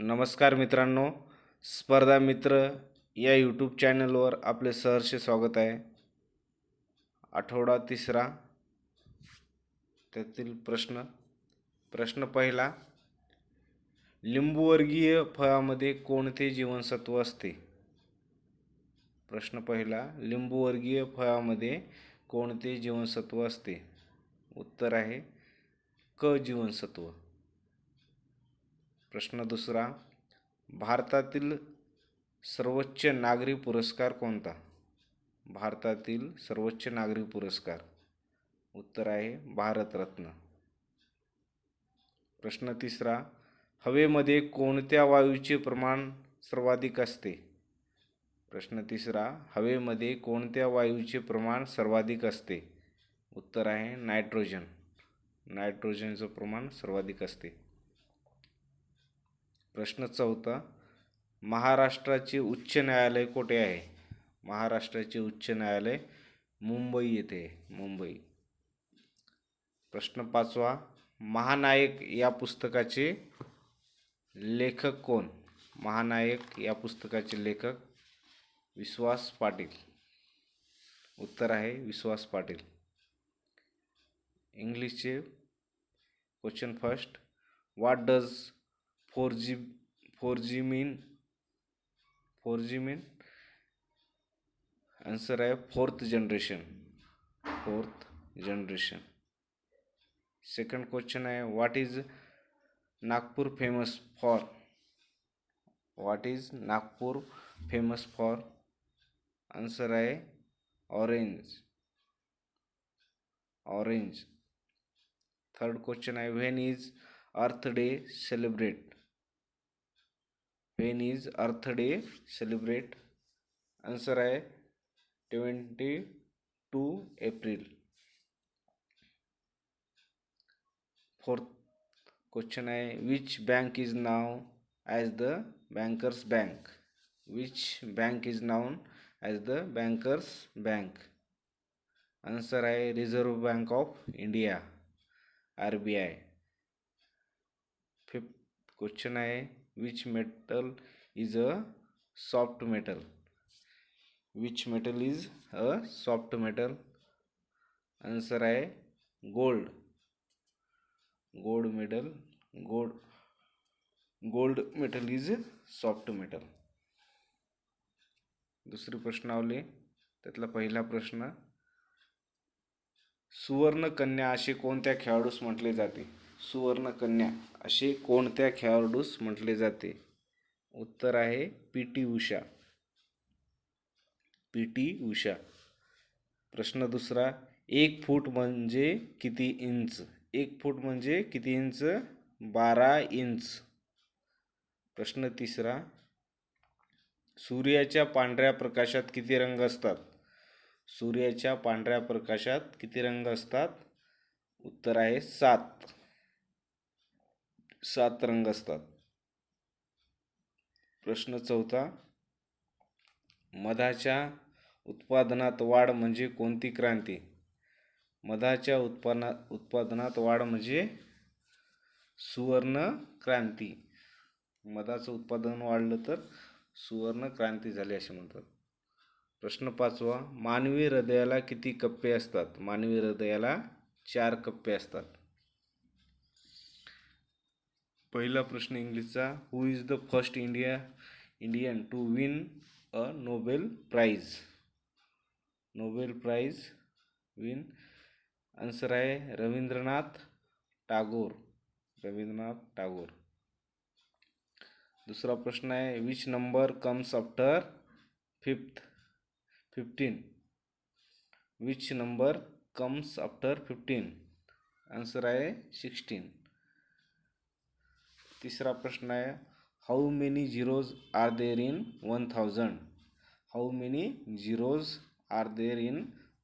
नमस्कार मित्रांनो स्पर्धा मित्र या यूट्यूब चॅनलवर आपले सहर्ष स्वागत आहे. आठवडा तिसरा त्यातील प्रश्न. प्रश्न पहिला लिंबूवर्गीय फळामध्ये कोणते जीवनसत्व असते? प्रश्न पहिला लिंबूवर्गीय फळामध्ये कोणते जीवनसत्व असते? उत्तर आहे क जीवनसत्व. प्रश्न दुसरा भारतातील सर्वोच्च नागरी पुरस्कार कोणता? भारतातील सर्वोच्च नागरी पुरस्कार. उत्तर आहे भारतरत्न. प्रश्न तिसरा हवेमध्ये कोणत्या वायूचे प्रमाण सर्वाधिक असते? प्रश्न तिसरा हवेमध्ये कोणत्या वायूचे प्रमाण सर्वाधिक असते? उत्तर आहे नायट्रोजन. नायट्रोजनचं प्रमाण सर्वाधिक असते. प्रश्न चौथा महाराष्ट्राचे उच्च न्यायालय कोठे आहे? महाराष्ट्राचे उच्च न्यायालय मुंबई येथे मुंबई. प्रश्न पाचवा महानायक या पुस्तकाचे लेखक कोण? महानायक या पुस्तकाचे लेखक विश्वास पाटील. उत्तर आहे विश्वास पाटील. इंग्लिशचे question first what does four G mean four G mean answer आहे fourth generation fourth generation second question है what is Nagpur famous for what is Nagpur famous for answer है ऑरेंज ऑरेंज थर्ड क्वेश्चन है when is Earth Day celebrate when is Earth Day celebrate answer आहे twenty two April fourth question आहे which bank is known as the bankers bank which bank is known as the bankers bank answer आहे Reserve Bank of India R B I fifth question आहे which metal is a soft metal which metal is a soft metal answer आहे gold gold medal gold gold metal is soft metal दुसरी प्रश्नावली त्यातला पहिला प्रश्न सुवर्णकन्या असे कोणत्या खेळाडूस म्हटले जाते? सुवर्णकन्या असे कोणत्या खेळाडूस म्हटले जाते? उत्तर आहे P T Usha. P T Usha. प्रश्न दुसरा एक फूट म्हणजे किती इंच? एक फूट म्हणजे किती इंच? बारा इंच. प्रश्न तिसरा सूर्याच्या पांढऱ्या प्रकाशात किती रंग असतात? सूर्याच्या पांढऱ्या प्रकाशात किती रंग असतात? उत्तर आहे सात. सात रंग असतात. प्रश्न चौथा मधाच्या उत्पादनात वाढ म्हणजे कोणती क्रांती? मधाच्या उत्पादना उत्पादनात वाढ म्हणजे सुवर्ण क्रांती. मधाचं उत्पादन वाढलं तर सुवर्ण क्रांती झाली असे म्हणतात. प्रश्न पाचवा मानवी हृदयाला किती कप्पे असतात? मानवी हृदयाला चार कप्पे असतात. पहिला प्रश्न इंग्लिशचा. Who is the first India Indian to win a Nobel prize Nobel prize win answer आहे रवींद्रनाथ टागोर. रवींद्रनाथ टागोर. दुसरा प्रश्न आहे which number comes after fifth fifteen which number comes after fifteen answer आहे सिक्स्टीन तिसरा प्रश्न है how many zeros are there in one thousand how many zeros are there in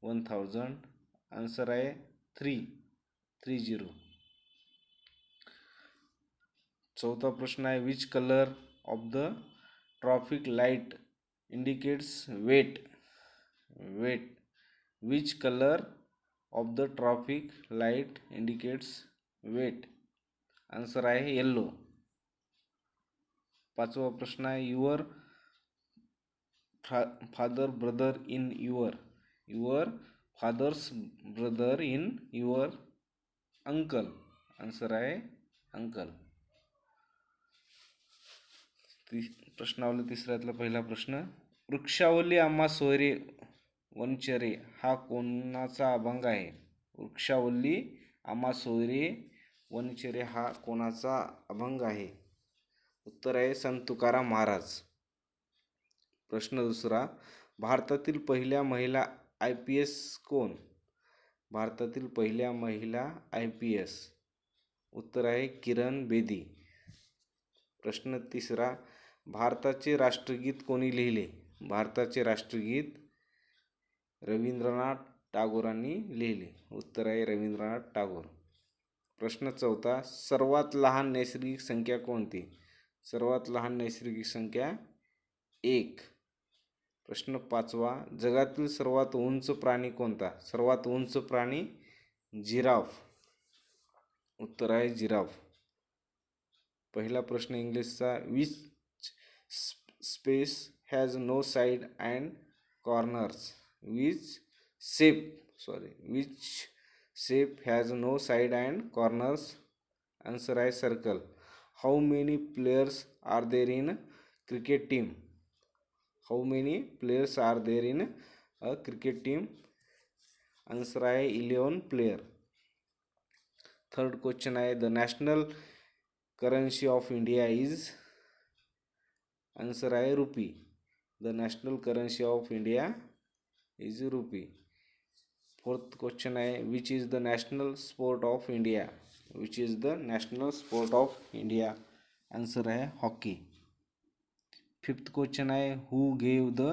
one thousand answer है three three zero चौथा प्रश्न है which colour of the traffic light indicates wait wait which colour of the traffic light indicates wait answer है yellow पाचवा प्रश्न आहे your father brother in your your father's brother in your uncle answer आहे uncle तिस प्रश्नावली तिसऱ्यातला पहिला प्रश्न वृक्षावली आम्हा सोयरे वनचरे हा कोणाचा अभंग आहे? वृक्षावल्ली आम्हा सोयरे वनचरे हा कोणाचा अभंग आहे? उत्तर आहे संत तुकाराम महाराज. प्रश्न दुसरा भारतातील पहिल्या महिला आय पी एस कोण? भारतातील पहिल्या महिला आय पी एस. उत्तर आहे किरण बेदी. प्रश्न तिसरा भारताचे राष्ट्रगीत कोणी लिहिले? भारताचे राष्ट्रगीत रवींद्रनाथ टागोरांनी लिहिले. उत्तर आहे रवींद्रनाथ टागोर. प्रश्न चौथा सर्वात लहान नैसर्गिक संख्या कोणती? सर्वात लहान नैसर्गिक संख्या एक. प्रश्न पाचवा जगातील सर्वात उंच प्राणी कोणता? सर्वात उंच प्राणी जिराफ. उत्तर आहे जिराफ. पहिला प्रश्न इंग्लिशचा which space has no side and corners which shape sorry which shape has no side and corners answer आहे circle how many players are there in cricket team how many players are there in a cricket team answer आहे eleven player third question आहे the national currency of India is answer आहे rupee the national currency of India is rupee fourth question आहे which is the national sport of India which is the national sport of India answer आहे hockey fifth question आहे who gave the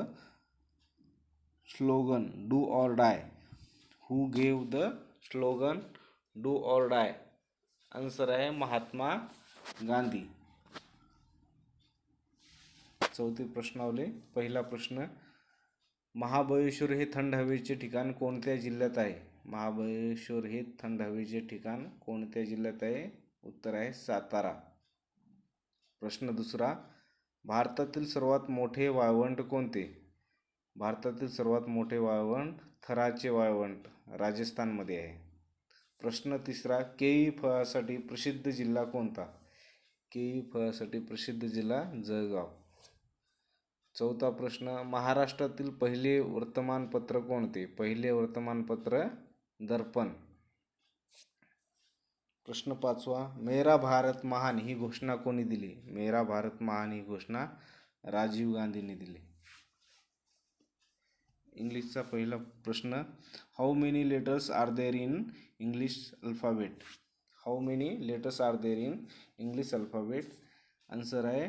slogan do or die who gave the slogan do or die answer आहे महात्मा गांधी चौथी प्रश्नावली पहिला प्रश्न महाबळेश्वर हे थंड हवेचे ठिकाण कोणत्या जिल्ह्यात आहे? महाबळेश्वर हे थंड हवेचे ठिकाण कोणत्या जिल्ह्यात आहे? उत्तर आहे सातारा. प्रश्न दुसरा भारतातील सर्वात मोठे वाळवंट कोणते? भारतातील सर्वात मोठे वाळवंट थराचे वाळवंट राजस्थानमध्ये आहे. प्रश्न तिसरा केळी फळासाठी प्रसिद्ध जिल्हा कोणता? केळी फळासाठी प्रसिद्ध जिल्हा जळगाव. चौथा प्रश्न महाराष्ट्रातील पहिले वर्तमानपत्र कोणते? पहिले वर्तमानपत्र दर्पण. प्रश्न पाचवा मेरा भारत महान ही घोषणा कोणी दिली? मेरा भारत महान ही घोषणा राजीव गांधींनी दिली. इंग्लिशचा पहिला प्रश्न how many letters are there in English alphabet how many letters are there in English alphabet answer आहे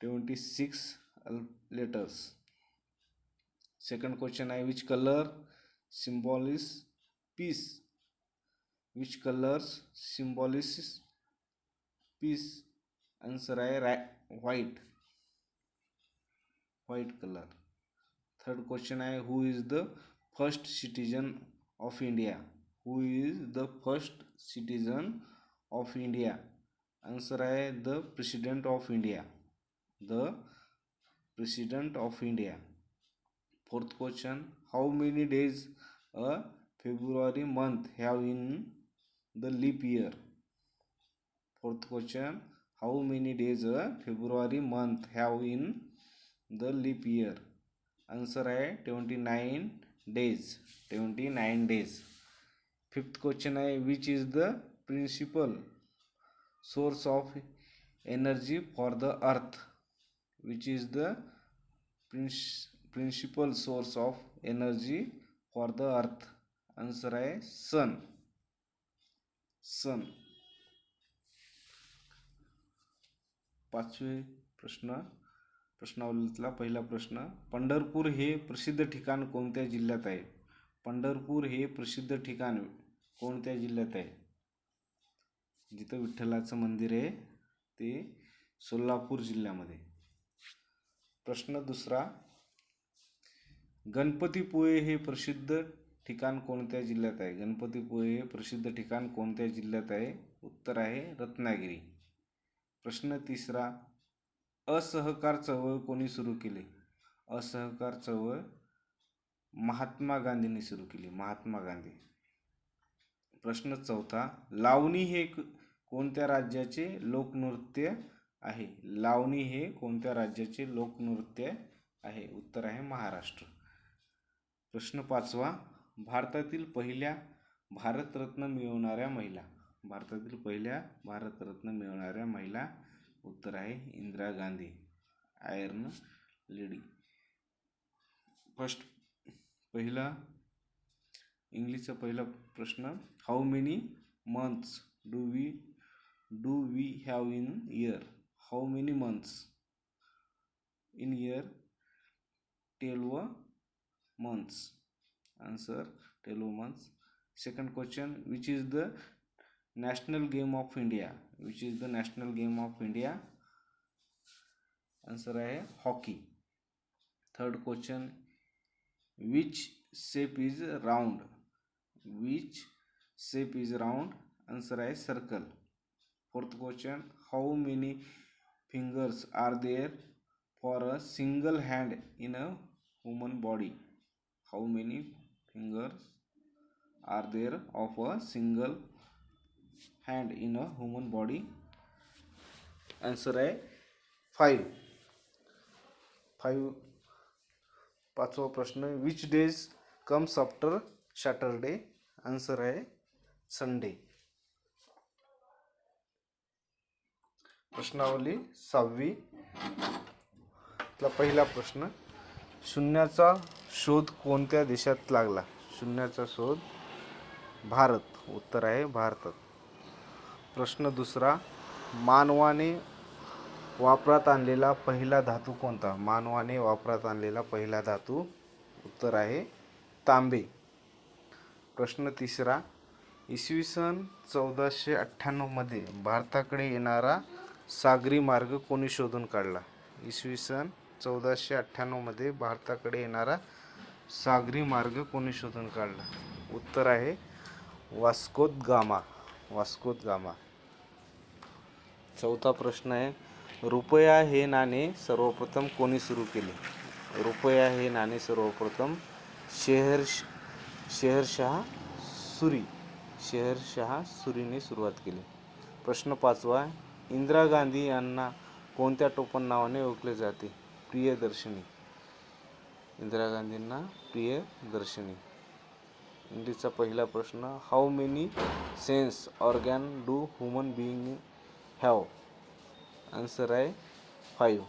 twenty six letters second question आहे which colour symbolise peace which colours symbolise peace answer आहे Rai white white colour third question आहे who is the first citizen of India who is the first citizen of India answer आहे the president of India the president of India fourth question how many days a February month have in the leap year fourth question how many days a February month have in the leap year answer आहे twenty nine days twenty nine days fifth question आहे which is the principal source of energy for the earth which is the prince principal source of energy for the earth answer आहे sun सन पाचवे प्रश्न. प्रश्नावलीतला पहिला प्रश्न पंढरपूर हे प्रसिद्ध ठिकाण कोणत्या जिल्ह्यात आहे? पंढरपूर हे प्रसिद्ध ठिकाण कोणत्या जिल्ह्यात आहे? जिथं विठ्ठलाचं मंदिर आहे ते सोलापूर जिल्ह्यामध्ये. प्रश्न दुसरा गणपतीपुळे हे प्रसिद्ध ठिकाण कोणत्या जिल्ह्यात आहे? गणपतीपुळे हे प्रसिद्ध ठिकाण कोणत्या जिल्ह्यात आहे? उत्तर आहे रत्नागिरी. प्रश्न तिसरा असहकार चळवळ कोणी सुरू केली? असहकार चळवळ महात्मा गांधींनी सुरू केली. महात्मा गांधी. प्रश्न चौथा लावणी हे कोणत्या राज्याचे लोकनृत्य आहे? लावणी हे कोणत्या राज्याचे लोकनृत्य आहे? उत्तर आहे महाराष्ट्र. प्रश्न पाचवा भारतातील पहिल्या भारतरत्न मिळवणाऱ्या महिला. भारतातील पहिल्या भारतरत्न मिळवणाऱ्या महिला उत्तर आहे Indira Gandhi iron lady. First पहिला इंग्लिशचा पहिला प्रश्न how many months do we do we have in year how many months in year twelve months answer 12 months second question which is the national game of india which is the national game of india answer है hockey third question which shape is round which shape is round answer है circle fourth question how many fingers are there for a single hand in a human body how many fingers are there of a single hand in a human body answer आहे five five पाचवा प्रश्न which days comes after Saturday answer आहे Sunday प्रश्नावली सहावी. आपला पहिला प्रश्न शून्याचा शोध कोणत्या देशात लागला? शून्याचा शोध भारत. उत्तर आहे भारतात. प्रश्न दुसरा मानवाने वापरात आणलेला पहिला धातू कोणता? मानवाने वापरात आणलेला पहिला धातू उत्तर आहे तांबे. प्रश्न तिसरा इसवी सन चौदाशे अठ्ठ्याण्णवमध्ये भारताकडे येणारा सागरी मार्ग कोणी शोधून काढला? इसवी सन चौदाशे अठ्ठ्याण्णवमध्ये भारताकडे येणारा सागरी मार्ग कोणी शोधून काढला? उत्तर आहे वास्कोत गामा वास्कोत गामा चौथा प्रश्न आहे रुपया हे नाणे सर्वप्रथम कोणी सुरू केले? रुपया हे नाणे सर्वप्रथम शेहर शेहरशाह सुरी शेहरशाह सुरीने सुरुवात केली. प्रश्न पाचवा इंदिरा गांधी यांना कोणत्या टोपण नावाने ओळखले जाते? प्रियदर्शनी. इंदिरा गांधींना प्रियदर्शनी इंग्लिशचा पहिला प्रश्न how many sense organ do human being have answer आहे five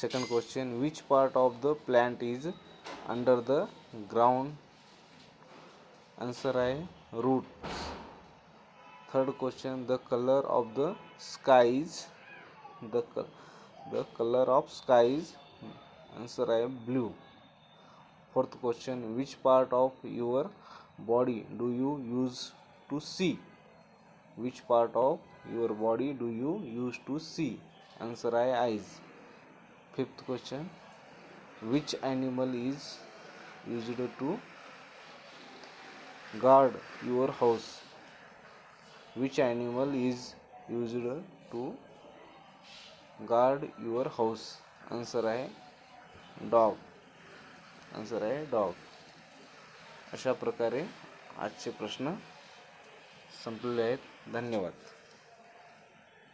second question which part of the plant is under the ground answer आहे root third question the colour of the skies the क the colour of skies answer आहे blue fourth question which part of your body do you use to see which part of your body do you use to see answer आहे eyes fifth question which animal is used to guard your house which animal is used to guard your house answer आहे dog. Answer आहे dog. अशा प्रकारे आजचे प्रश्न संपलेले आहेत. धन्यवाद.